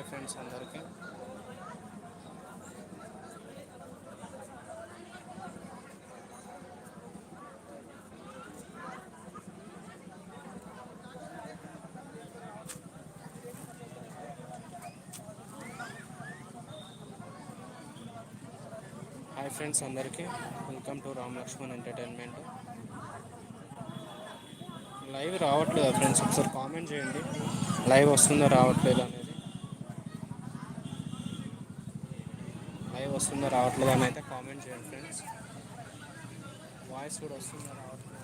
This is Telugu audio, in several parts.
హాయ్ ఫ్రెండ్స్ అందరికీ. హాయ్ ఫ్రెండ్స్ అందరికీ. Welcome to Ram Lakshman entertainment. Live రావట్లేదు ఫ్రెండ్స్? ఒకసారి కామెంట్ చేయండి. లైవ్ వస్తుందో రావట్లేదు అనేది లైవ్ వస్తుందో రావట్లేదు అని అయితే కామెంట్ చేయండి ఫ్రెండ్స్ వాయిస్ కూడా వస్తుందో రావట్లేదు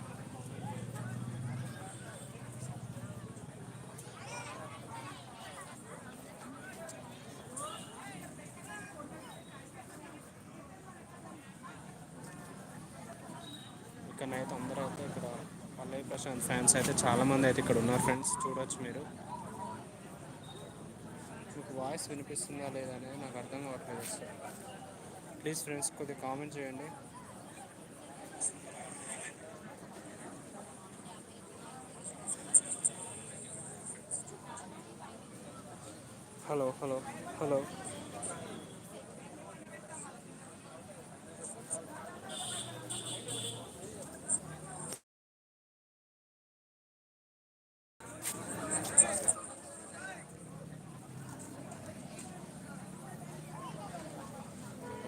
ఇక్కడనైతే అందరూ అయితే ఇక్కడ పల్లవి ప్రశాంత్ ఫ్యాన్స్ అయితే చాలామంది అయితే ఇక్కడ ఉన్నారు ఫ్రెండ్స్ చూడొచ్చు మీరు. మీకు వాయిస్ వినిపిస్తుందా లేదా అనేది నాకు అర్థం కావట్లేదు అసలు. ప్లీజ్ ఫ్రెండ్స్ కొద్దిగా కామెంట్ చేయండి. హలో హలో హలో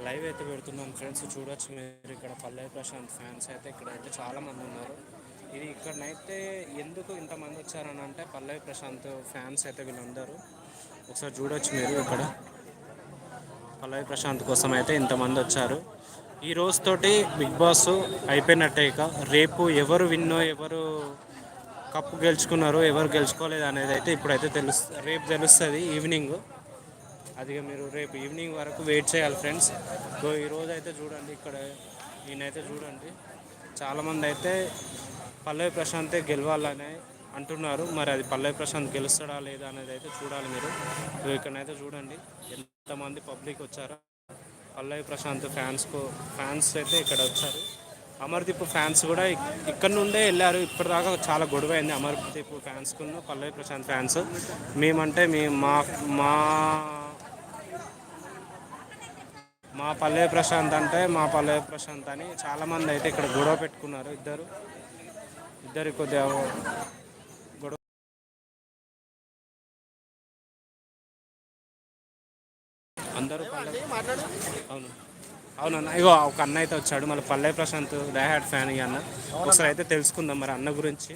లైవ్ అయితే పెడుతున్నాం ఫ్రెండ్స్. చూడొచ్చు మీరు ఇక్కడ పల్లవి ప్రశాంత్ ఫ్యాన్స్ అయితే ఇక్కడ అయితే చాలామంది ఉన్నారు. ఇది ఇక్కడనైతే ఎందుకు ఇంతమంది వచ్చారని అంటే పల్లవి ప్రశాంత్ ఫ్యాన్స్ అయితే వీళ్ళందరూ. ఒకసారి చూడొచ్చు మీరు ఇక్కడ. పల్లవి ప్రశాంత్ కోసం అయితే ఇంతమంది వచ్చారు. ఈ రోజుతోటి బిగ్ బాస్ అయిపోయినట్టే ఇక. రేపు ఎవరు విన్నో ఎవరు కప్పు గెలుచుకున్నారు ఎవరు గెలుచుకోలేదు అనేది అయితే ఇప్పుడైతే తెలుసు రేపు తెలుస్తుంది ఈవినింగ్. అదిగా మీరు రేపు ఈవినింగ్ వరకు వెయిట్ చేయాలి ఫ్రెండ్స్ సో ఈరోజు అయితే చూడండి ఇక్కడ ఈయనైతే చూడండి. చాలామంది అయితే పల్లవి ప్రశాంతే గెలవాలని అంటున్నారు. మరి అది పల్లవి ప్రశాంత్ గెలుస్తాడా లేదా అనేది అయితే చూడాలి మీరు. సో ఇక్కడనైతే చూడండి ఎంతమంది పబ్లిక్ వచ్చారా. పల్లవి ప్రశాంత్ ఫ్యాన్స్కు ఫ్యాన్స్ అయితే ఇక్కడ వచ్చారు. అమర్దీప్ ఫ్యాన్స్ కూడా ఇక్కడ నుండే వెళ్ళారు. ఇప్పటిదాకా చాలా గొడవ అయింది అమర్దీప్ ఫ్యాన్స్కు పల్లవి ప్రశాంత్ ఫ్యాన్స్ మేమంటే మీ మా మా మా పల్లె ప్రశాంత్ అంటే మా పల్లె ప్రశాంత్ అని చాలామంది అయితే ఇక్కడ గొడవ పెట్టుకున్నారు. ఇద్దరు ఇద్దరు కొద్దిగా గొడవ అందరూ అవును. అవునన్న ఇగో ఒక అన్న అయితే వచ్చాడు. మళ్ళీ పల్లె ప్రశాంత్ డైహార్డ్ ఫ్యాన్ ఈ అన్న. ఒకసారి అయితే తెలుసుకుందాం మరి అన్న గురించి.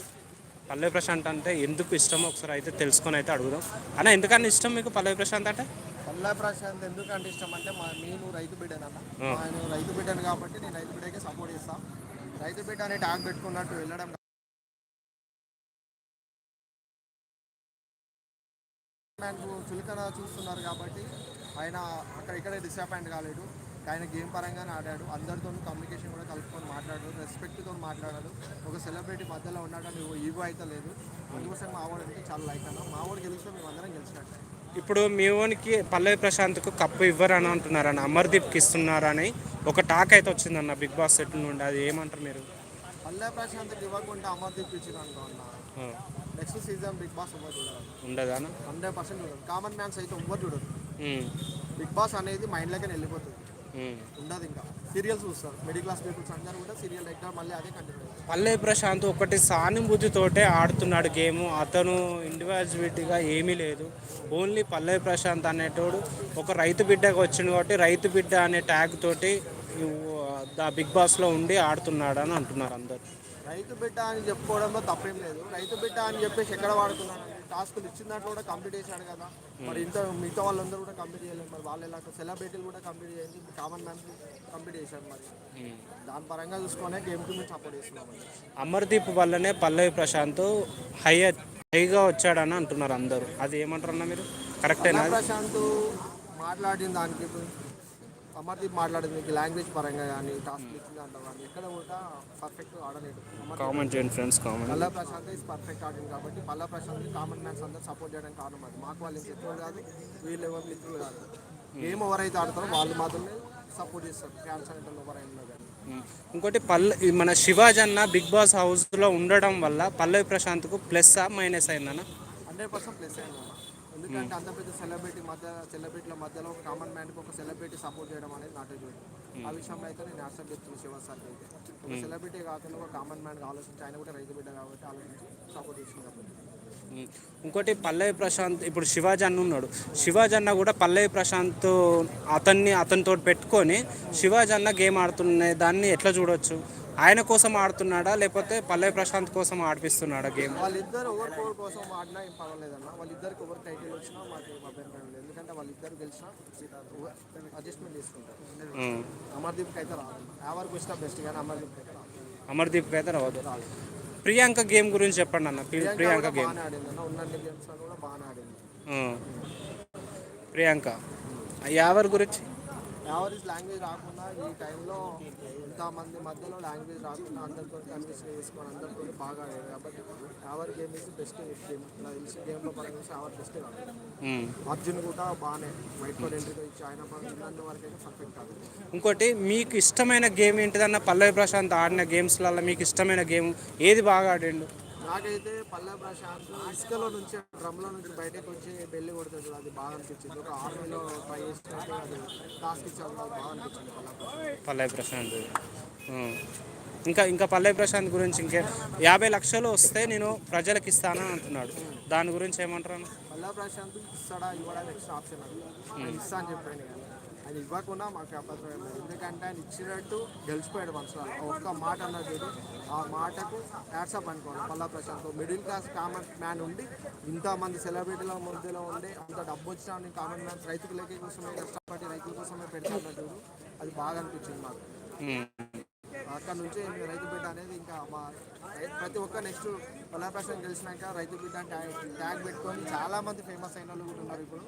పల్లె ప్రశాంత్ అంటే ఎందుకు ఇష్టమో ఒకసారి అయితే తెలుసుకొని అయితే అడుగుదాం. అన్న ఎందుకన్నా ఇష్టం మీకు పల్లె ప్రశాంత్ అంటే? పల్లా ప్రశాంత్ ఎందుకంటే ఇష్టం అంటే మా నేను రైతు బిడ్డనన్న ఆ. నేను రైతు బిడ్డను కాబట్టి నేను రైతు బిడ్డకే సపోర్ట్ చేస్తా. రైతు బిడ్డ అనే ట్యాగ్ పెట్టుకున్నట్టు వెళ్ళడం నాకు చులకన చూస్తున్నారు కాబట్టి ఆయన అక్కడ ఇక్కడ డిసప్పాయింట్ కాలేడు. ఆయన గేమ్ పరంగానే ఆడాడు. అందరితో కమ్యూనికేషన్ కూడా కలుపుకొని మాట్లాడాడు. రెస్పెక్ట్తో మాట్లాడాడు. ఒక సెలబ్రిటీ మధ్యలో ఉన్నాడని ఈగో అయితే లేదు. అందుకోసం మా వాడు అంటే చాలా లైక్ అన్న. మా వాడు గెలిస్తే మేము అందరం గెలిచినట్టు. ఇప్పుడు మీ ఓనికి పల్లవి ప్రశాంత్కు కప్పు ఇవ్వరని అంటున్నారని అమర్దీప్కి ఇస్తున్నారని ఒక టాక్ అయితే వచ్చిందన్న బిగ్ బాస్ సెట్ నుండి. అది ఏమంటారు మీరు? పల్లె ప్రశాంత్కి ఇవ్వకుండా అమర్దీప్ ఇచ్చిన నెక్స్ట్ సీజన్ బిగ్ బాస్ ఎవ్వరు చూడరు. ఉండదా? హండ్రెడ్ పర్సెంట్ కామన్ మ్యాన్స్ అయితే ఎవ్వరు ఉమ్, బిగ్ బాస్ అనేది మైండ్లోకి వెళ్ళిపోతుంది. ఉండదు ఇంకా. సీరియల్స్ చూస్తారు. మిడిల్ క్లాస్ పీపుల్స్ అందరూ కూడా సీరియల్ ఎక్కడ మళ్ళీ అదే కంటిన్యూ పల్లె ప్రశాంత్ ఒకటి సానుభూతితోటే ఆడుతున్నాడు గేమ్. అతను ఇండివిజువాలిటీగా ఏమీ లేదు. ఓన్లీ పల్లె ప్రశాంత్ అనేటోడు ఒక రైతు బిడ్డగా వచ్చింది కాబట్టి రైతు బిడ్డ అనే ట్యాగ్ తోటి ద బిగ్ బాస్లో ఉండి ఆడుతున్నాడు అని అంటున్నారు అందరు. రైతు బిడ్డ అని చెప్పుకోవడంలో తప్పేం లేదు. రైతు బిడ్డ అని చెప్పేసి ఎక్కడ వాడుతున్నాడు టాస్కులు ఇచ్చిన దాంట్లో కూడా కంప్లీట్ చేశాడు కదా. మరి ఇంత మిగతా వాళ్ళందరూ కూడా కంప్లీట్ చేయలేదు. మరి వాళ్ళు ఎలా సెలబ్రిటీలు కూడా కంప్లీట్ చేయండి. కామన్ మ్యాన్ కంప్లీట్ చేశాడు మరి. దాని పరంగా చూసుకునే గేమ్కి మేము సపోర్ట్ చేస్తున్నామండి అమర్దీప్ వల్లనే పల్లవి ప్రశాంత్ హై హైగా వచ్చాడని అంటున్నారు అందరూ. అది ఏమంటారు అన్న మీరు కరెక్టేనా అన్నా ప్రశాంత్ మాట్లాడిన దానికి అమర్దీప్ మాట్లాడింది మీకు లాంగ్వేజ్ పరంగా కానీ టాస్క్ ఇచ్చిన దాంట్లో కానీ ఎక్కడ కూడా పర్ఫెక్ట్ ఆడలేదు. కామెంట్ చేయండి friends comment Palla Prashant is perfect ఆడింది కాబట్టి పల్లా ప్రశాంత్ కామన్ మ్యాన్స్ అందరూ సపోర్ట్ చేయడానికి కారణం అది. మాకు వాళ్ళు మిత్రులు కాదు వీళ్ళు ఎవరు మిత్రులు కాదు. గేమ్ ఎవరైతే ఆడతారో వాళ్ళు మాత్రమే సపోర్ట్ చేస్తారు. ఫ్యాన్స్ అనేటోళ్ళు ఎవరైనా కానీ. ఇంకోటి పల్లె మన శివాజీ అన్న బిగ్ బాస్ హౌస్లో ఉండడం వల్ల పల్లవి ప్రశాంత్కు ప్లస్ మైనస్ అయిందన్న? హండ్రెడ్ పర్సెంట్ ప్లస్ అయిందన్న. ఎందుకంటే అంత పెద్ద సెలబ్రిటీ మధ్య సెలబ్రిటీల మధ్యలో ఒక కామన్ మ్యాన్కి ఒక సెలబ్రిటీ సపోర్ట్ చేయడం అనేది నాటే ఆ విషయంలో అయితే నేను యాక్సెప్ట్ చేస్తున్నాను శివ సార్కి అయితే. ఒక సెలబ్రిటీ కాకుండా ఒక కామన్ మ్యాన్గా ఆలోచించి ఆయన కూడా రైతు బిడ్డ కాబట్టి ఆలోచించి సపోర్ట్ చేసింది కాబట్టి. ఉమ్. ఇంకోటి పల్లవి ప్రశాంత్ ఇప్పుడు శివాజీ అన్న ఉన్నాడు. శివాజీ అన్న కూడా పల్లవి ప్రశాంత్ అతన్ని అతనితో పెట్టుకొని శివాజీ అన్న గేమ్ ఆడుతున్న దాన్ని ఎట్లా చూడొచ్చు? ఆయన కోసం ఆడుతున్నాడా లేకపోతే పల్లవి ప్రశాంత్ కోసం ఆడిపిస్తున్నాడా గేమ్? వాళ్ళిద్దరు ఒకరికొకరి కోసం ఆడినా ఏం పర్వాలేదన్న. వాళ్ళిద్దరికి ఎవరు టైటిల్ వచ్చినా మాకు అభ్యంతరం లేదు. ఎందుకంటే వాళ్ళిద్దరు గెలిచినా అడ్జస్ట్మెంట్ చేసుకుంటారు. అమర్దీప్కి అయితే రాదు. ఎవరికి వచ్చినా బెస్ట్ కానీ అమర్దీప్కి అయితే రాదు. అమర్దీప్ అయితే రావద్దు ప్రియాంక గేమ్ గురించి చెప్పండి అన్న. ప్రి- ప్రియాంక గేమ్. ప్రియాంక. ఎవరి గురించి? ఎవరి లాంగ్వేజ్ రాకుండా ఈ టైంలో ఇంతమంది మధ్యలో లాంగ్వేజ్ రాకుండా అందరితో కన్విన్స్ చేసుకొని అందరితో బాగా ఆడారు. కాబట్టి ఎవరి గేమ్ ఇస్ బెస్ట్ గేమ్ నాకు తెలిసి గేమ్లో పరంగా ఎవరి బెస్ట్ కాదు. అర్జున్ కూడా బాగానే వైట్ బాల్ ఎంట్రీతో ఇచ్చి ఆయన ఉన్నంత వరకు అయితే పర్ఫెక్ట్ కాదు. ఇంకోటి మీకు ఇష్టమైన గేమ్ ఏంటిదన్న పల్లవి ప్రశాంత్ ఆడిన గేమ్స్లలో మీకు ఇష్టమైన గేమ్ ఏది బాగా ఆడిండు? నాకైతే పల్లె ప్రశాంత్ ఇసుకలో నుంచి డ్రమ్లో నుంచి బయటకు వచ్చి బెల్లి కొడుతుంది అది బాగా అనిపించింది. ఒక ఆర్మీలో ట్రై చేసినట్టు అది టాస్క్ ఇచ్చారు అది బాగా అనిపించింది పల్లె ప్రశాంత్. ఇంకా ఇంకా పల్లవి ప్రశాంత్ గురించి ఇంకే యాభై లక్షలు వస్తే నేను ప్రజలకు ఇస్తానని అంటున్నాడు. దాని గురించి ఏమంటారు? పల్లె ప్రశాంత్ ఇస్తాడా ఇవ్వడా నెక్స్ట్ ఆప్షన్ ఇస్తా అని చెప్పాను ఆయన ఇవ్వకుండా మాకు అబద్ధం లేదు. ఎందుకంటే ఆయన ఇచ్చినట్టు గెలిచిపోయాడు మనసులో. ఒక్క మాట అన్నది ఆ మాటకు యాడ్సప్ అనుకోండి. Palla Prashant middle class common man ఉండి ఇంతమంది సెలబ్రిటీల మధ్యలో ఉండి అంత డబ్బు వచ్చినా కామన్ మ్యాన్ రైతులకి కోసమే కష్టపడి రైతుల కోసమే పెడుతున్నట్టు అది బాగా అనిపించింది మాకు. అక్కడ నుంచి రైతు బిడ్డ అనేది ఇంకా మా ప్రతి ఒక్క నెక్స్ట్ ప్రశాంత్ గెలిచినాక రైతు బిడ్డ ట్యాగ్ ట్యాగ్ పెట్టుకొని చాలా మంది ఫేమస్ అయిన వాళ్ళు కూడా ఉన్నారు ఇప్పుడు.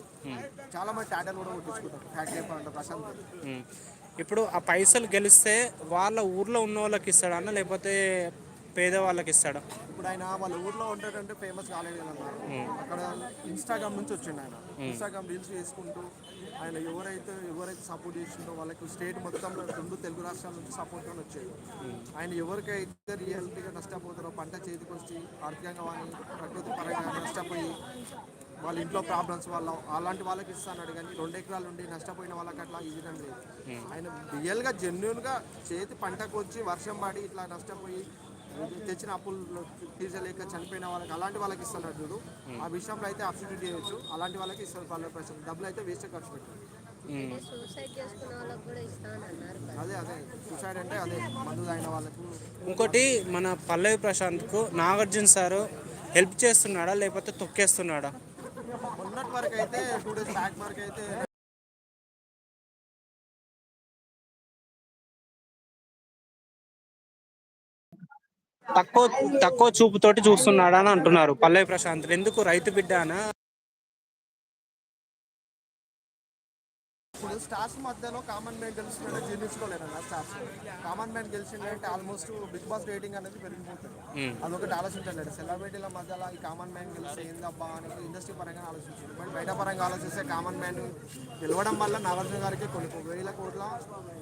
చాలా మంది టాటలు కూడా కొట్టించుకుంటారు. ట్యాగ్ చెప్పాలంటే ప్రశాంత్. ఇప్పుడు ఆ పైసలు గెలిస్తే వాళ్ళ ఊర్లో ఉన్న వాళ్ళకి ఇస్తాడా అన్న లేకపోతే పేదవాళ్ళకి ఇస్తాడా? ఇప్పుడు ఆయన వాళ్ళ ఊర్లో ఉంటాడంటే ఫేమస్ కాలేదు అన్నారు అక్కడ ఇన్స్టాగ్రామ్ నుంచి వచ్చిండు ఆయన. ఇన్స్టాగ్రామ్ రీల్స్ చేసుకుంటూ ఆయన ఎవరైతే ఎవరైతే సపోర్ట్ చేసిండో వాళ్ళకి స్టేట్ మొత్తంలో రెండు తెలుగు రాష్ట్రాల నుంచి సపోర్ట్ అని వచ్చాయి ఆయన ఎవరికైతే రియాలిటీగా నష్టపోతారో పంట చేతికి వచ్చి ఆర్థికంగా కానీ ప్రకృతి పరంగా నష్టపోయి వాళ్ళ ఇంట్లో ప్రాబ్లమ్స్ వల్ల అలాంటి వాళ్ళకి ఇస్తాడు కానీ రెండు ఎకరాలు ఉండి నష్టపోయిన వాళ్ళకి అట్లా ఇవ్వడం లేదు. ఆయన రియల్గా జెన్యున్గా చేతి పంటకు వచ్చి వర్షం పడి ఇట్లా నష్టపోయి తెచ్చిన అప్పులు తీర్చలేక చనిపోయిన వాళ్ళకి అలాంటి వాళ్ళకి ఇస్తున్నారు చూడు. ఆ విషయంలో అయితే అబ్సిడ్యూట్ చేయొచ్చు. అలాంటి వాళ్ళకి ఇస్తారు పల్లె ప్రశ్న డబ్బులు అయితే వేస్ట్ ఖర్చు పెట్టారు. అదే అదే. సూసైడ్ అంటే అదే మందు తాగిన వాళ్ళకు. ఇంకోటి మన పల్లవి ప్రశాంత్కు నాగార్జున సారు హెల్ప్ చేస్తున్నాడా లేకపోతే తొక్కేస్తున్నాడా? మొన్నటి వరకు అయితే టూ డేస్ బ్యాక్ వరకు అయితే తక్కువ తక్కువ చూపుతోటి చూస్తున్నాడా అని అంటున్నారు. పల్లవి ప్రశాంత్ ఎందుకు రైతు బిడ్డ ఇప్పుడు స్టార్స్ మధ్యలో కామన్ మ్యాన్ గెలిచిందంటే జీర్ణించుకోలేరన్న స్టార్స్. కామన్ మ్యాన్ గెలిచిందంటే ఆల్మోస్ట్ బిగ్ బాస్ రేటింగ్ అనేది పెరిగిపోతుంది. అదొకటి ఆలోచించలేదు సెలబ్రిటీల మధ్యలో ఈ కామన్ మ్యాన్ గెలిస్తే ఏందబ్బా అనేది ఇండస్ట్రీ పరంగా ఆలోచించింది బట్ బయట పరంగా ఆలోచిస్తే కామన్ మ్యాన్ గెలవడం వల్ల నాగార్జున గారికి కొన్ని వేల కోట్ల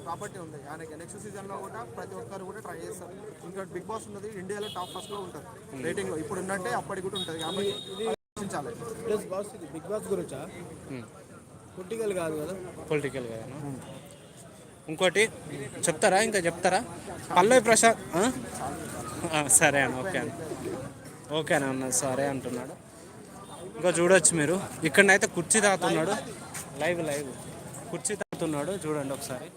ప్రాపర్టీ ఉంది. ఆయనకి నెక్స్ట్ సీజన్లో కూడా ప్రతి ఒక్కరు కూడా ట్రై చేస్తారు. ఇంకా బిగ్ బాస్ ఉన్నది ఇండియాలో టాప్ ఫస్ట్లో ఉంటుంది రేటింగ్లో. ఇప్పుడు ఉన్నట్టే అప్పటికి కూడా ఉంటుంది కాబట్టి ఆలోచించాలి. ప్లస్ బాస్ ఇది బిగ్ బాస్ గురించా? పొలిటికల్ కాదు కదా? పొలిటికల్ కదా ఇంకోటి చెప్తారా? ఇంకా చెప్తారా? పల్లవి? ఆ, సరే అన్న ఓకే అన్న. ఓకే అన్న సరే అంటున్నాడు. ఇంకా చూడొచ్చు మీరు. ఇక్కడనైతే కుర్చీ తాగుతున్నాడు. లైవ్ లైవ్ కుర్చీ తాగుతున్నాడు. చూడండి ఒకసారి.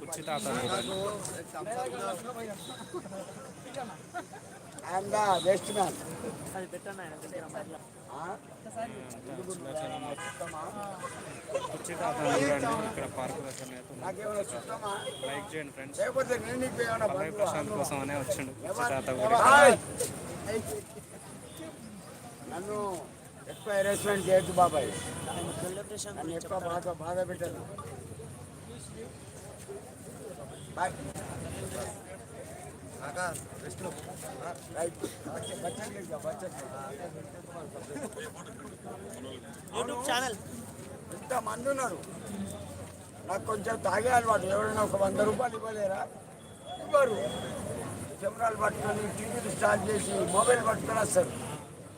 కుర్చీ తాగుతాడు చూడండి ఐఎమ్ ద బెస్ట్ మ్యాన్ కుర్చీ తాగుతాడు చూడండి ఇక్కడ పార్క్ దగ్గర నాకేమైనా చూస్తామా లైక్ చేయండి ఫ్రెండ్స్ లేకపోతే నేను నీకు ఏమైనా పల్లవి ప్రశాంత్ కోసం అనే వచ్చిండు కుర్చీ తాత కూడా హాయ్. నన్ను ఎక్కువ హెరాస్మెంట్ చేయొద్దు బాబాయ్ నన్ను ఎక్కువ బాధ బాధ పెట్టదు బాయ్ రైట్ బచ్చట్లేదు యూట్యూబ్ ఛానల్. ఇంతమంది ఉన్నారు. నాకు కొంచెం తాగే అలవాటు. ఎవరైనా ఒక వంద రూపాయలు ఇవ్వలేరా? ఇవ్వరు. కెమెరాలు పట్టుకొని టీవీలు స్టార్ట్ చేసి మొబైల్ పట్టుకొని వస్తారు.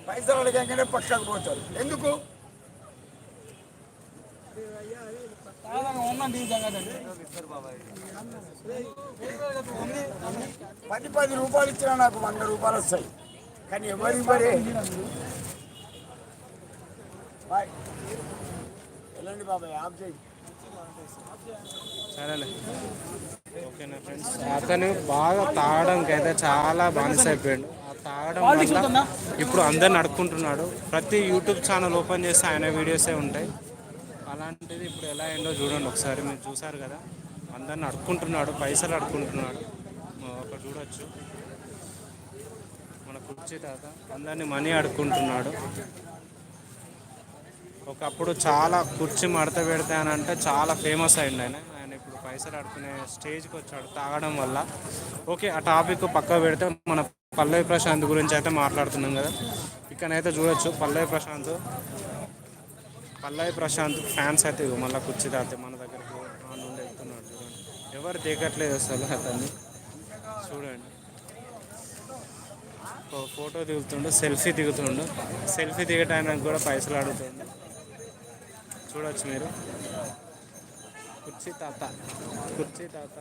పైసలు అడగంగానే పక్కకు పోతారు. ఎందుకు? పది పది రూపాయలు ఇచ్చినా నాకు వంద రూపాయలు వస్తాయి. కానీ ఎవరి ఇవ్వరే? వెళ్ళండి బాబాయ్ ఆఫ్ చేయి. సరేలే. ఓకేనా ఫ్రెండ్స్? అతను బాగా తాగడానికి అయితే చాలా బానిస అయిపోయాడు. ఆ తాగడం వల్ల ఇప్పుడు అందరిని అడుక్కుంటున్నాడు ప్రతి యూట్యూబ్ ఛానల్ ఓపెన్ చేస్తే ఆయన వీడియోసే ఉంటాయి. అలాంటిది ఇప్పుడు ఎలా అయిందో చూడండి. ఒకసారి మీరు చూసారు కదా అందరిని అడుక్కుంటున్నాడు పైసలు అడుక్కుంటున్నాడు. ఒక చూడొచ్చు. మన కుర్చీ తాత అందరినీ మనీ అడుక్కుంటున్నాడు. ఒకప్పుడు చాలా కుర్చీ మడత పెడితే అని అంటే చాలా ఫేమస్ అయింది ఆయన. ఆయన ఇప్పుడు పైసలు ఆడుకునే స్టేజ్కి వచ్చాడు తాగడం వల్ల. ఓకే ఆ టాపిక్ పక్క పెడితే మన పల్లవి ప్రశాంత్ గురించి అయితే మాట్లాడుతున్నాం కదా. ఇక్కడైతే చూడొచ్చు పల్లవి ప్రశాంత్. పల్లవి ప్రశాంత్ ఫ్యాన్స్ అయితే మళ్ళీ కుర్చీ తాతే మన దగ్గరకు ఆ నుండి వెళ్తున్నాడు చూడండి. ఎవరు దిగట్లేదు అసలు అతన్ని. చూడండి. ఫోటో దిగుతుండు సెల్ఫీ దిగుతుండు. సెల్ఫీ దిగటానికి కూడా పైసలు అడుగుతుండు. చూడవచ్చు మీరు. కుర్చీ తాత కుర్చీ తాత.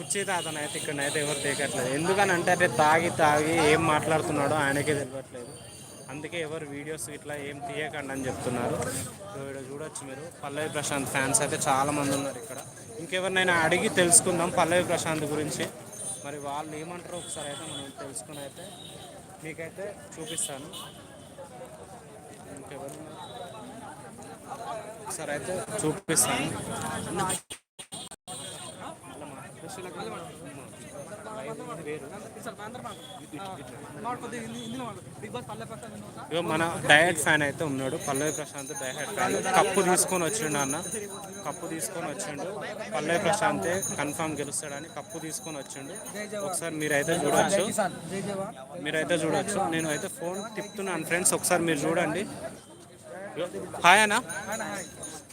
కుర్చీ తాతనైతే ఇక్కడనైతే ఎవరు తీయట్లేదు ఎందుకని అంటే అంటే తాగి తాగి ఏం మాట్లాడుతున్నాడో ఆయనకే తెలియట్లేదు అందుకే ఎవరు వీడియోస్ ఇట్లా ఏం తీయకండి అని చెప్తున్నారు. ఇక్కడ చూడొచ్చు మీరు. పల్లవి ప్రశాంత్ ఫ్యాన్స్ అయితే చాలామంది ఉన్నారు ఇక్కడ. ఇంకెవరినైనా అడిగి తెలుసుకుందాం పల్లవి ప్రశాంత్ గురించి. మరి వాళ్ళు ఏమంటారో ఒకసారి అయితే మనం తెలుసుకుని అయితే మీకైతే చూపిస్తాను. ఇంకెవరు ఒకసారి అయితే చూపిస్తాను. మన డయట్ ఫ్యాన్ అయితే ఉన్నాడు. Pallavi Prashant diet fan. Cup తీసుకొని వచ్చిండు అన్న కప్పు తీసుకొని వచ్చిండు. పల్లవి ప్రశాంత్ కన్ఫామ్ గెలుస్తాడని కప్పు తీసుకొని వచ్చిండు. ఒకసారి మీరైతే చూడొచ్చు. మీరైతే చూడొచ్చు. నేను అయితే ఫోన్ తిప్పుతున్నాను ఫ్రెండ్స్ ఒకసారి మీరు చూడండి. హాయ్ అన్న.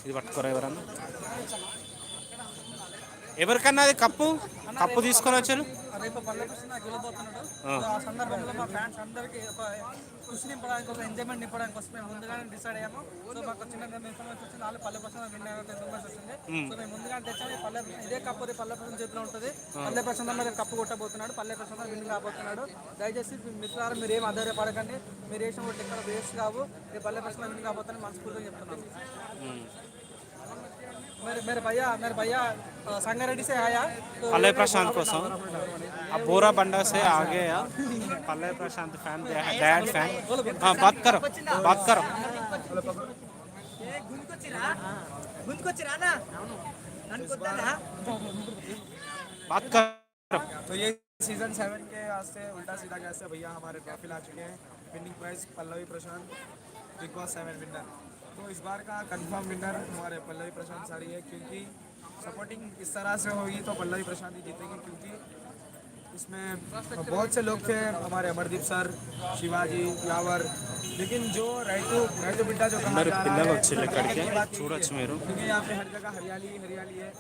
ఇది పట్టుకోరా ఎవరన్నా? ఎవరికన్నా అది కప్పు? కప్పు తీసుకొని వచ్చారు? రేపు పల్లెకృష్ణ గెలబోతున్నాడు ఆ. సందర్భంలో మా ఫ్యాన్స్ అందరికీ ఒక ఖుషి నింపడానికి ఒక ఎంజాయ్మెంట్ నింపడానికి కోసం మేము ముందుగానే డిసైడ్ అయ్యాము. సో మాకు చిన్న ఇన్ఫర్మేషన్ వచ్చింది. వాళ్ళు పల్లెకృష్ణ విన్ ఇన్ఫర్మేషన్ వచ్చింది. సో మేము ముందుగానే తెచ్చాము ఈ పల్లె ఇదే కప్పు పల్లెకృష్ణ చేతిలో ఉంటుంది. పల్లెకృష్ణ మీద కప్పు కొట్టబోతున్నాడు. పల్లెకృష్ణ విన్ కాబోతున్నాడు. దయచేసి మీ మిత్రులారా మీరు ఏం ఆధారపడకండి. మీరు వేసిన ఎక్కడ వేస్ట్ కావు. రేపు పల్లెకృష్ణ విన్ కాబోతుందని మనస్ఫూర్తిగా చెప్తున్నాను मेरे मेरे भैया मेरे भैया संगारेड्डी से आया तो पल्लव प्रशांत కోసం अब बोरा बंडा से आ गया। Pallav Prashant fan dad fan हाँ बात करो बात करो। बात करो। तो ये सीज़न सेवन के वास्ते उल्टा सीधा कैसे भैया हमारे ट्रॉफी ला चुके हैं। Winning prize Pallavi Prashant Bigg Boss seven winner तो इस बार का कंफर्म विनर हमारे पल्लवी प्रशांत साड़ी है क्योंकि सपोर्टिंग इस तरह से होगी तो पल्लवी प्रशांत ही जीतेगी क्योंकि इसमें बहुत से लोग थे हमारे अमरदीप सर शिवाजी यावर लेकिन जो रायतू रायतू बिड्डा जो कहा जा रहा है क्योंकि यहाँ पे हर जगह हरियाली हरियाली है।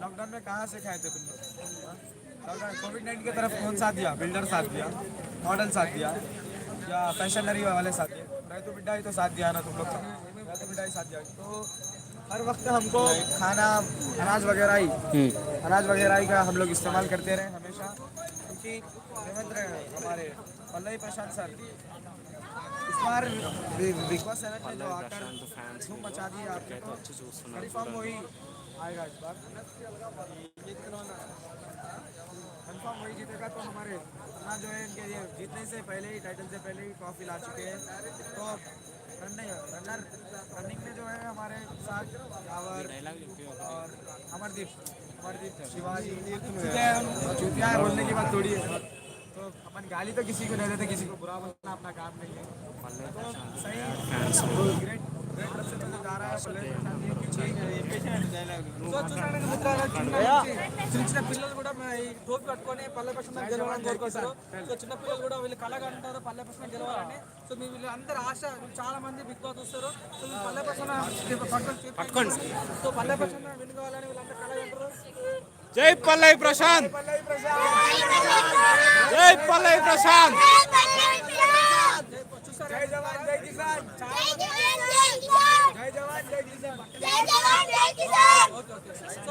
लॉकडाउन में कहाँ से खाए थे तुम लोग कोविड नाइन्टीन की तरफ़ कौन साथ दिया? बिल्डर साथ दिया मॉडल साथ दिया या फैशनरी वाले साथ दिया रायतू बिड्डा ही तो साथ दिया ना तुम लोग तो हर वक्त हमको खाना अनाज वगैरह ही हम्म। अनाज वगैरह ही का हम लोग इस्तेमाल करते रहे हमेशा क्योंकि हेमंत रहे हमारे पल्लवी प्रशांत सर इस बार बिग बॉस सेवन में जो आकर धूम मचा दी आपके तो कन्फर्म वही आएगा इस बार। कन्फर्म वही जीतेगा तो हमारे अपना जो है इनके जीतने से पहले ही टाइटल से पहले ही ट्रॉफी ला चुके हैं। तो रनर रनिंग में जो है हमारे और अमरदीप अमरदीप शिवाजी। चुतिया बोलने की बात थोड़ी है। तो अपन गाली तो किसी को नहीं देते किसी को बुरा बोलना अपना काम नहीं है। तो सही ग्रेट చిన్న చిన్న పిల్లలు కూడా టోపీ కట్టుకొని పల్లె పక్షం గెలవాలని కోరుకుంటారు సో చిన్న పిల్లలు కూడా వీళ్ళు కళగా అంటారు పల్లె పక్షం గెలవాలని సో మీ వీళ్ళు అందరు ఆశ చాలా మంది బిగ్ బాస్ చూస్తారు సో మీరు పల్లె పక్షం పట్టుకోండి సో పల్లె పక్షం వెనుకోవాలని వీళ్ళంతా కళ అంటారు జై పల్లై ప్రశాంత్. జై పల్లవి ప్రశాంత్. జై జవాన్ జై కిసాన్. జై జవాన్ జై కిసాన్. ఓకే ఓకే సో చూసారా మిత్రులారా చిన్న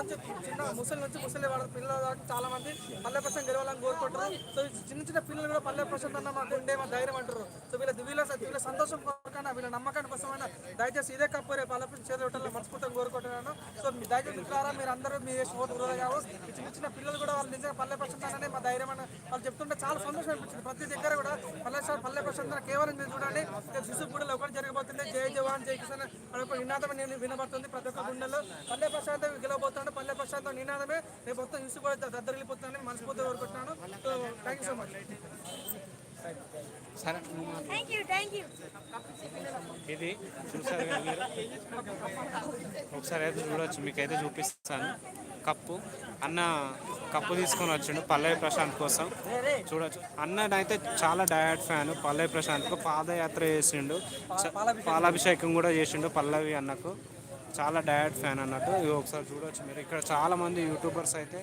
నుంచి చిన్న ముసలి నుంచి ముసలి వాళ్ళ పిల్లల దాకా చాలా మంది పల్లె ప్రశాంత్ గెలవాలని కోరుకుంటారు. సో చిన్న చిన్న పిల్లలు కూడా పల్లె ప్రశాంత్ అన్న మాకు ఉండే మా ధైర్యం అంటారు. సో వీళ్ళ వీళ్ళ వీళ్ళ సంతోషం కోరకన్నా వీళ్ళ నమ్మకాన్ని కోసమైనా దయచేసి ఇదే కప్పు రేపు పల్లె ప్రశాంత్ చేతులు మనస్ఫూర్తిగా కోరుకుంటున్నాను. సో మీ దయచేసి మిత్రులారా మీరు అందరూ మీ ఓటు వృధా కావు చిన్న చిన్న పిల్లలు కూడా వాళ్ళు నిజంగా పల్లె ప్రశాంత్ అనే మా ధైర్యం అని వాళ్ళు చెప్తుంటే చాలా సంతోషం అనిపించింది. ప్రతి దగ్గర కూడా పల్లె పల్లె ప్రశాంత్ కేవలం మీరు చూడండి శిశుపూడిలో ఒకటి జరగబోతుంది. జై జవాన్ జై కిసాన్ అని ఒక నినాదం నేను వినబడుతుంది ప్రతి ఒక్క గుండెలో పల్లె ప్రశాంత్ గెలవబోతున్నాడు పల్లె ప్రశాంత్ నినాదమే. రేపు మొత్తం యూసు కూడా దద్దరిల్లిపోతుందని మనస్ఫూర్తిగా కోరుకుంటున్నాను. So thank you so much ఇది చూసారు కదా మీరు? ఒకసారి అయితే చూడవచ్చు మీకైతే చూపిస్తాను. కప్పు. అన్న కప్పు తీసుకొని వచ్చిండు పల్లవి ప్రశాంత్ కోసం. చూడొచ్చు. అన్ననైతే చాలా డయాడ్ ఫ్యాన్. పల్లవి ప్రశాంత్కు పాదయాత్ర చేసిండు. పాలాభిషేకం కూడా చేసిండు పల్లవి అన్నకు. చాలా డయాడ్ ఫ్యాన్ అన్నట్టు. ఇది ఒకసారి చూడొచ్చు మీరు. ఇక్కడ చాలా మంది యూట్యూబర్స్ అయితే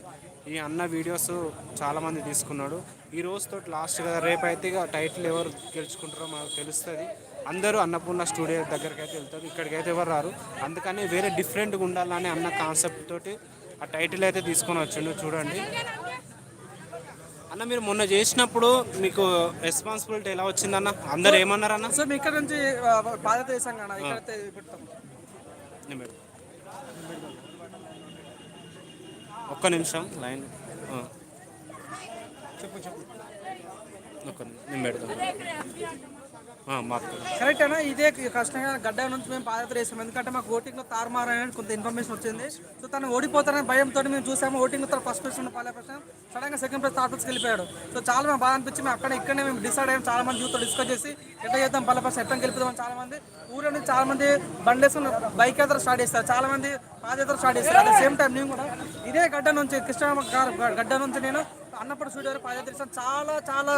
ఈ అన్న వీడియోస్ చాలా మంది తీసుకున్నాడు. ఈ రోజుతో లాస్ట్ కదా రేపు అయితే ఇక టైటిల్ ఎవరు గెలుచుకుంటారో మనకు తెలుస్తుంది. అందరూ అన్నపూర్ణ స్టూడియో దగ్గరికి అయితే వెళ్తారు. ఇక్కడికైతే ఎవరు రారు. అందుకని వేరే డిఫరెంట్గా ఉండాలని అన్న కాన్సెప్ట్ తోటి ఆ టైటిల్ అయితే తీసుకొని వచ్చిండు. చూడండి. అన్న మీరు మొన్న చేసినప్పుడు మీకు రెస్పాన్సిబిలిటీ ఎలా వచ్చిందన్న? అందరు ఏమన్నారన్న? సో మీ ఇక్కడ నుంచి ఆ, బాధ్యత ఒక్క నిమిషం లైన్. చెప్పు చెప్పు ఒక్క నిమిషం. నేను పెడతాను కరెక్టేనా ఇదే కష్టంగా గడ్డ నుంచి మేము పాదయాత్ర చేసాము ఎందుకంటే మాకు ఓటింగ్లో తారుమారు అనేది కొంత ఇన్ఫర్మేషన్ వచ్చింది. సో తను ఓడిపోతారని భయంతో మేము చూసాము. ఓటింగ్ తన ఫస్ట్ ప్లేస్ ఉన్న పాలే పర్సన్ సడన్గా సెకండ్ ప్లేస్ థర్డ్ ప్లేస్కి వెళ్ళిపోయాడు. సో చాలా మేము బాధ అనిపించి మేము అక్కడ ఇక్కడనే మేము డిసైడ్ అయ్యాం. చాలా మంది యూత్తో డిస్కస్ చేసి ఎట్లా చేద్దాం పల్లె ప్రశ్న ఎట్లా గెలుపుదాం చాలా మంది. ఊళ్ళో నుంచి చాలా మంది బండేసుకుని బైక్ యాత్ర స్టార్ట్ చేస్తారు. చాలా మంది పాదయాత్ర స్టార్ట్ చేస్తారు. అట్ సేమ్ టైం నేను కూడా ఇదే గడ్డ నుంచి కృష్ణ గారు గడ్డ నుంచి నేను అన్నప్పుడు స్టూడియో పాదయాత్ర చేశాను. చాలా చాలా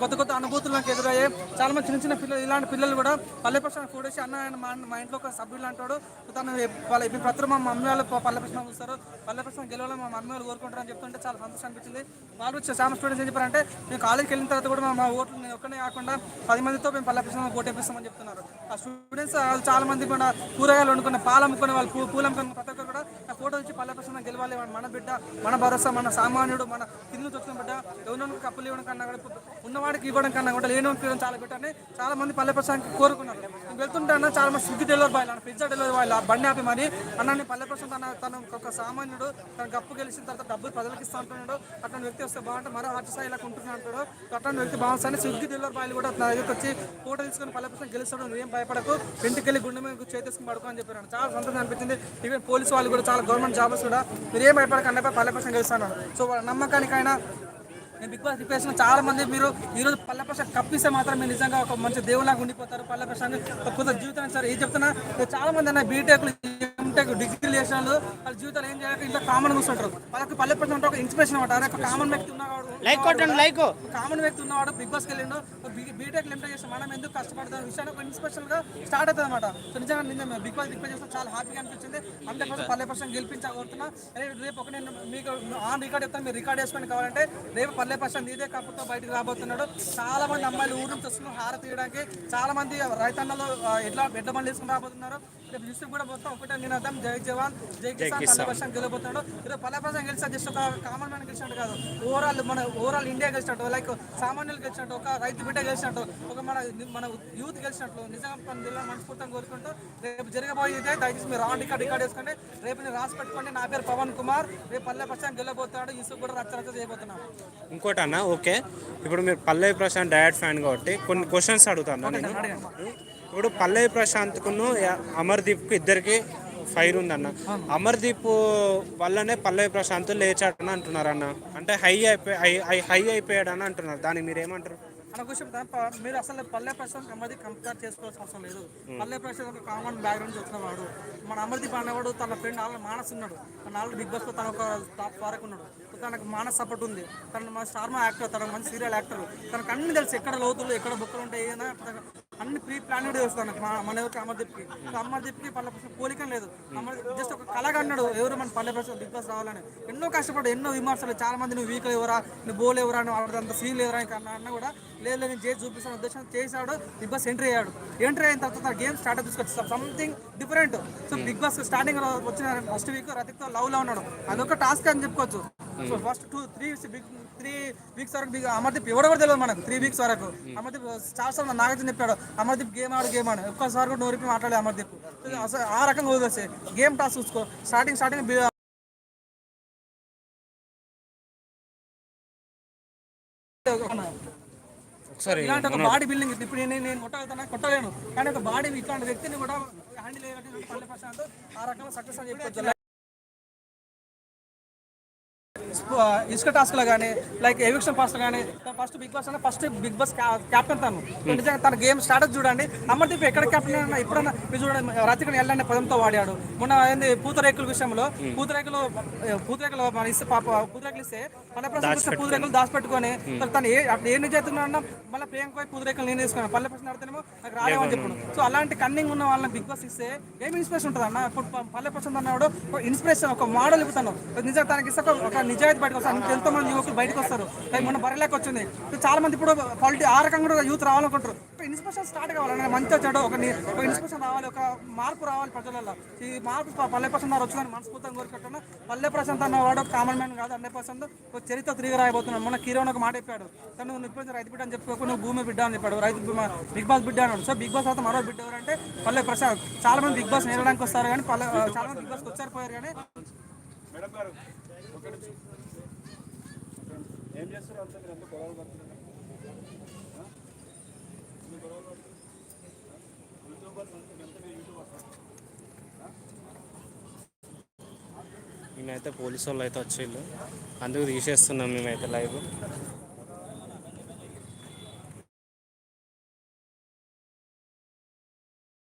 కొత్త కొత్త అనుభూతులు నాకు ఎదురయ్యాయి. చాలా మంది చిన్న చిన్న పిల్లలు ఇలాంటి పిల్లలు కూడా పల్లె ప్రశ్న కూడేసి అన్న ఆయన మా మా ఇంట్లో ఒక సభ్యులు అంటాడు తను వాళ్ళ ఇప్పుడు ప్రతి మా మమ్మీ వాళ్ళు పల్లె ప్రశ్న చూస్తారు పల్లె ప్రశ్న గెలవాలని మా మమ్మీ వాళ్ళు కోరుకుంటారని చెప్తుంటే చాలా సంతోషం అనిపించింది. వాళ్ళు వచ్చి చాలా స్టూడెంట్స్ ఏం చెప్పారంటే మేము కాలేజీకి వెళ్ళిన తర్వాత కూడా మా- ఓట్లు నేను ఒక్కనే కాకుండా పది మందితో మేము పల్లె ప్రశ్న ఓటు వేపిస్తామని చెప్తున్నారు. ఆ స్టూడెంట్స్ చాలా మంది కూడా కూరగాయలు వండుకుని పాలు అమ్ముకునే వాళ్ళు పూ- పూలు అమ్ముకునే ప్రతి ఒక్కరు కూడా ఆ ఫోటో నుంచి పల్లె ప్రశ్న గెలవాలి. మన బిడ్డ మన భరోసా మన సామాన్యుడు మన కింద వచ్చిన బిడ్డ ఎవరినో కప్పులు ఇవ్వడం కన్నా కూడా ఉన్నవాడికి ఇవ్వడం కన్నా కూడా లేని ఇవ్వడం చాలా బెటర్ అని చాలా మంది పల్లె ప్రశాంత్ కోరుకున్నారు. నేను వెళ్తుంటే అన్న చాలా మంది స్విగ్గీ డెలివరీ బాయ్ అన్న పిజ్జా డెలివరీ బాయ్ బండి ఆపి మరి అన్న నేను పల్లె ప్రశాంత్ అన్న తను ఒక సామాన్యుడు తన గప్పు గెలిచిన తర్వాత డబ్బులు ప్రజలకు ఇస్తా అంటున్నాడు. అట్లాంటి వ్యక్తి వస్తే బాగుంటే మరో ఆర్ట్ స్థాయి ఇలా ఉంటున్నా అంటాడు. అట్లాంటి వ్యక్తి బాగుంటుంది స్విగ్గీ డెలివరీ బాయ్ కూడా నా దగ్గరికి వచ్చి ఫోటో తీసుకొని పల్లె ప్రశాంత్ గెలుస్తాడు నువ్వేం భయపడకు ఇంటికి వెళ్ళి గుండె మీద చేతేసుకుని పడుకో అని చెప్పారు చాలా సంతోషం అనిపించింది. ఈవెన్ పోలీసు వాళ్ళు కూడా చాలా గవర్నమెంట్ జాబ్స్ కూడా మీరు ఏం భయపడక అన్నపై పల్లె ప్రశాంత్ గెలుస్తాను సో వాళ్ళ నమ్మకానికైనా నేను బిగ్ బాస్ రిక్వెస్ట్ చాలా మంది మీరు ఈరోజు పల్లె ప్రసాద్ కప్పిస్తే మాత్రం మీరు నిజంగా ఒక మంచి దేవులాగా ఉండిపోతారు. పల్లె ప్రసాద్ కొంత జీవితం సార్ ఏం చెప్తున్నా చాలా మంది అన్న బీటెక్ డిగ్రీలు చేసిన వాళ్ళు వాళ్ళ జీవితాలు ఏం చేయాలి? ఇంట్లో కామన్ కూర్చుంటారు. వాళ్ళకి పల్లె ప్రశాంత్ ఒక ఇన్స్పిరేషన్ అనమాట ఒక కామన్ వ్యక్తి ఉన్నవాడు. లైక్ కొట్టండి లైక్ కామన్ వ్యక్తి ఉన్నవాడు బిగ్ బాస్కి వెళ్ళిండు. బీటెక్ ఎంటర్ చేసి మనం ఎందుకు కష్టపడతాం? విషయాన్ని ఒక ఇన్స్పిరేషన్గా స్టార్ట్ అవుతుంది అనమాట సో నిజంగా నిజంగా బిగ్ బాస్ రిక్వెస్ట్ చేస్తే చాలా హ్యాపీగా అనిపించింది. హండ్రెడ్ పర్సెంట్ పల్లె పర్సెంట్ గెలిపించగలుగుతున్నా రేపు ఒక నేను మీకు ఆన్ రికార్డ్ చెప్తాను. మీరు రికార్డ్ చేసుకొని కావాలంటే. రేపు పల్లె పర్సెంట్ ఇదే కప్పుతో బయటకు రాబోతున్నాడు. చాలా మంది అమ్మాయిలు ఊరు నుంచి వస్తున్నారు. హారతి తీయడానికి చాలా మంది రైతన్నలు ఎడ్ల ఎడ్ల బండి తీసుకుని రాబోతున్నారు. రేపు కూడా ఒకటే నినాదం జై జవాన్ జై కిసాన్ పల్లె పర్సెంట్ గెలబోతున్నాడు రేపు పల్లె పర్సెంట్ గెలిస్తే జస్ట్ ఒక కామన్ మ్యాన్ గెలిచినట్టు కాదు. ఓవరాల్ మన ఓవరాల్ ఇండియా గెలిచినట్టు లైక్ సామాన్యులు గెలిచినట్టు ఒక రైతు బిడ్డ గెలిచినట్టు ఒక మన మన యూత్ గెలిచినట్లు నిజంగా మన జిల్లా మనస్ఫూర్తిగా కోరుకుంటూ రేపు జరగబోయేదే. దయచేసి మీరు రికార్డ్ చేసుకోండి. రేపు నేను రాసి పెట్టుకోండి. నా పేరు పవన్ కుమార్. రేపు పల్లె పర్సెంట్ గెలబోతున్నాడు యూసుఫ్ కూడా రచ్చ రచ్చ చేయబోతున్నాను ఇంకోటి అన్న ఓకే. ఇప్పుడు మీరు పల్లవి ప్రశాంత్ డయాడ్ ఫ్యాన్ కాబట్టి కొన్ని క్వశ్చన్స్ అడుగుతాను నేను. ఇప్పుడు పల్లవి ప్రశాంత్కును అమర్దీప్కు ఇద్దరికి ఫైర్ ఉందన్న. అమర్దీప్ వల్లనే పల్లవి ప్రశాంత్ లేచాడని అంటున్నారు అన్న అంటే హై అయిపోయి హై అయిపోయాడని అంటున్నారు. దానికి మీరు ఏమంటారు అన్న క్వశ్చన్ ప- మీరు అసలు పల్లె ప్రశాంత్ అమర్దీప్ కంపేర్ చేసుకోవాల్సిన అవసరం లేదు. పల్లె ప్రశాంత్ ఒక కామన్ బ్యాక్గ్రౌండ్ వచ్చిన వాడు. మన అమర్దీప్ అనేవాడు తన ఫ్రెండ్ ఆల్రెడీ మానస్ ఉన్నాడు. తన ఆల్రెడీ బిగ్ బాస్లో తన ఒక టాప్ వరకు ఉన్నాడు. తనకు మానస్ సపోర్ట్ ఉంది. తన స్టార్ మా యాక్టర్ తన మంచి సీరియల్ యాక్టర్ తనకు అన్ని తెలుసు ఎక్కడ లోతులు ఎక్కడ బుక్కలు ఉంటాయి అన్ని ప్రీ ప్లానెడ్ చేస్తాను మన ఎవరికి అమర్దీప్కి అమర్దీప్కి పల్లె ప్రసాద్ లేదు. అమర్ జస్ట్ ఒక కళగా అన్నాడు. ఎవరు మన పల్లె ప్రశ్న బిగ్ బాస్ రావాలని. ఎన్నో కష్టపడు ఎన్నో విమర్శలు. చాలా మంది నువ్వు వీక్ ఎవరా నువ్వు బోల్ ఎవరా నువ్వు అంత సీన్ లేవరా ఇంకా అన్న అన్న కూడా లేదు లేదు నేను చేసి చూపిస్తాను. ఉద్దేశం చేశాడు. బిగ్ బాస్ ఎంట్రీ అయ్యాడు. ఎంట్రీ అయిన తర్వాత గేమ్ స్టార్ట్ తీసుకొచ్చి something different so Bigg Boss starting వచ్చిన ఫస్ట్ వీక్ రతిక్తో లవ్లో ఉన్నాడు. అదొక టాస్క్ అని చెప్పుకోవచ్చు. So first two three big three weeks వరకు బిగ్ అమర్దీప్ ఎవడో కూడా తెలియదు మనకు త్రీ వీక్స్ వరకు. అమర్దీప్ స్టార్ స్టార్ నాగార్జున చెప్పాడు అమర్దీప్ గేమ్ ఆడు గేమ్ ఆడు. ఒక్కసారి కూడా నోరిపి మాట్లాడే అమర్దీప్. అసలు ఆ రకంగా వదిలేస్తే గేమ్ టాస్క్ చూసుకో. స్టార్టింగ్ స్టార్టింగ్ ఒకసారి ఇలాంటి ఒక బాడీ బిల్డింగ్ ఇప్పుడు నేను నేను కొట్టగలుగుతానా కొట్టలేను. కానీ ఒక బాడీ ఇట్లాంటి వ్యక్తిని కూడా హ్యాండిల్ పల్లె ప్రశాంత్ ఆ రకంగా సక్సెస్ అని స్ప- ఇసుక టాస్క్లో కానీ లైక్ ఎవిక్షన్ పాస్ కానీ ఫస్ట్ బిగ్ బాస్ అంటే ఫస్ట్ బిగ్ బాస్ క్యాప్టెన్ తను. నిజంగా తన గేమ్ స్టార్ట్ చూడండి. అమర్దీప్ ఎక్కడ కెప్టెన్ అయినా ఎప్పుడన్నా మీరు చూడండి రతికని వెళ్ళండి పదంతో వాడాడు. మొన్న ఏంది పూతరేకుల విషయంలో పూతరేకులు ఏ, పూతరేకులు మన ఇస్తే పాప పూతరేకులు ఇస్తే పల్లె ఇస్తే పూతరేకులు దాచిపెట్టుకొని తను ఏ అప్పుడు ఏ ఉన్నా మళ్ళీ ప్రియాంక పోయి పూతరేకులు నేను తీసుకున్నాను. పల్లె ప్రశ్న అడితేనేమో నాకు రాలేమని చెప్పాడు సో అలాంటి కన్నింగ్ ఉన్న వాళ్ళని బిగ్ బాస్ ఇస్తే ఏం ఇన్స్పిరేషన్ ఉంటుంది అన్న ఇప్పుడు పల్లె అన్నాడు ఇన్స్పిరేషన్ ఒక మోడల్ ఇప్పుతాను నిజంగా తనకి ఇస్తే ఒక నిజాయితీ బయటకు వస్తారు. ఎంతో మంది యువకులు బయటకు వస్తారు. మొన్న బరలేక వచ్చింది. చాలా మంది ఇప్పుడు పాలిటీ ఆ రకంగా కూడా యూత్ రావాలనుకుంటారు. ఇన్స్పిరేషన్ స్టార్ట్ కావాలి మంచి చెడు ఒక ఇన్స్పెక్షన్ ఇన్స్పిరేషన్ రావాలి ఒక మార్పు రావాలి ప్రజలలో ఈ మార్పు పల్లె ప్రశాంత్ గారు వచ్చిందని మనస్ఫూర్తిగా కోరుకుంటున్నా. పల్లె ప్రశాంత్ అన్న వాడు కామన్ మ్యాన్ కాదు హండ్రెడ్ పర్సెంట్ ఒక చరిత్ర తిరిగి రాయబోతున్నాడు. మొన్న కిరణ్ ఒక మాట చెప్పాడు. తను నువ్వు ఇప్పుడు రైతు బిడ్డ అని చెప్పుకోకు నువ్వు భూమి బిడ్డ అని చెప్పాడు. రైతు బిగ్ బాస్ బిడ్డ అన్నాడు. సో బిగ్ బాస్ తర్వాత మరో బిడ్డ ఎవరంటే పల్లె ప్రశాంత్. చాలా మంది బిగ్ బాస్ నేరడానికి వస్తారు కానీ పల్లె చాలా మంది బిగ్ బాస్కి వచ్చారు పోయారు కానీ ఏం చేస్తారు అంతా మీరు అంతా గొడవలు పడుతున్నారు? మేమైతే పోలీసు వాళ్ళు అయితే వచ్చేళ్ళు. అందుకు తీసేస్తున్నాం మేమైతే లైవ్.